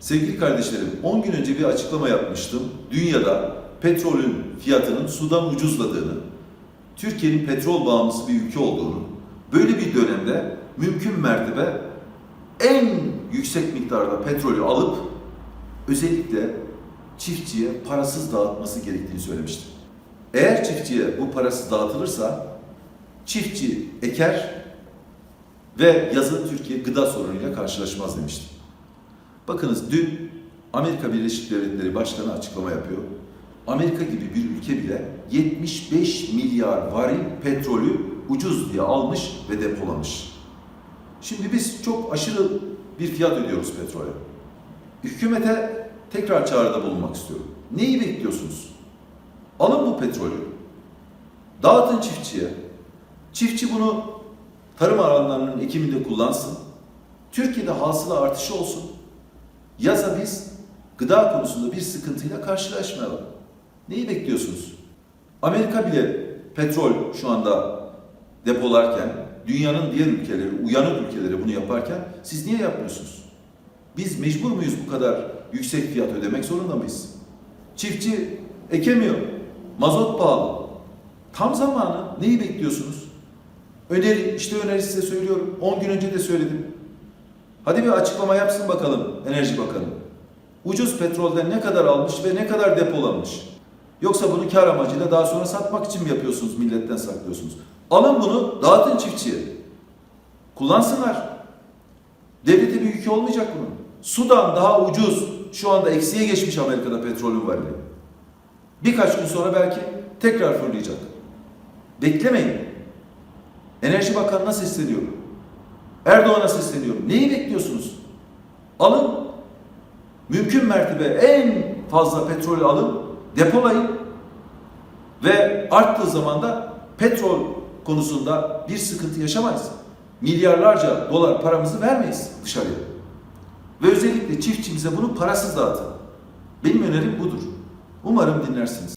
Sevgili kardeşlerim, 10 gün önce bir açıklama yapmıştım. Dünyada petrolün fiyatının sudan ucuzladığını, Türkiye'nin petrol bağımlısı bir ülke olduğunu, böyle bir dönemde mümkün mertebe en yüksek miktarda petrolü alıp özellikle çiftçiye parasız dağıtması gerektiğini söylemiştim. Eğer çiftçiye bu parasız dağıtılırsa çiftçi eker ve yazın Türkiye gıda sorunuyla karşılaşmaz demiştim. Bakınız dün Amerika Birleşik Devletleri Başkanı açıklama yapıyor. Amerika gibi bir ülke bile 75 milyar varil petrolü ucuz diye almış ve depolamış. Şimdi biz çok aşırı bir fiyat ödüyoruz petrole. Hükümete tekrar çağrıda bulunmak istiyorum. Neyi bekliyorsunuz? Alın bu petrolü, dağıtın çiftçiye. Çiftçi bunu tarım alanlarının ekiminde kullansın. Türkiye'de hasıla artışı olsun. Yaza biz gıda konusunda bir sıkıntıyla karşılaşmayalım. Neyi bekliyorsunuz? Amerika bile petrol şu anda depolarken, dünyanın diğer ülkeleri, uyanık ülkeleri bunu yaparken siz niye yapmıyorsunuz? Biz mecbur muyuz bu kadar yüksek fiyat ödemek zorunda mıyız? Çiftçi ekemiyor. Mazot pahalı. Tam zamanı neyi bekliyorsunuz? Öneri, işte öneri size söylüyorum. 10 gün önce de söyledim. Hadi bir açıklama yapsın bakalım Enerji Bakanı. Ucuz petrolden ne kadar almış ve ne kadar depolamış? Yoksa bunu kar amacıyla daha sonra satmak için mi yapıyorsunuz, milletten saklıyorsunuz? Alın bunu, dağıtın çiftçiye. Kullansınlar. Devlete bir yükü olmayacak bunun. Sudan daha ucuz, şu anda eksiye geçmiş Amerika'da petrolün varili. Birkaç gün sonra belki tekrar fırlayacak. Beklemeyin. Enerji Bakanı'na sesleniyorum. Erdoğan'a sesleniyorum. Neyi bekliyorsunuz? Alın. Mümkün mertebe en fazla petrolü alın, depolayın ve arttığı zaman da petrol konusunda bir sıkıntı yaşamayız. Milyarlarca dolar paramızı vermeyiz dışarıya. Ve özellikle çiftçimize bunu parasız dağıtın. Benim önerim budur. Umarım dinlersiniz.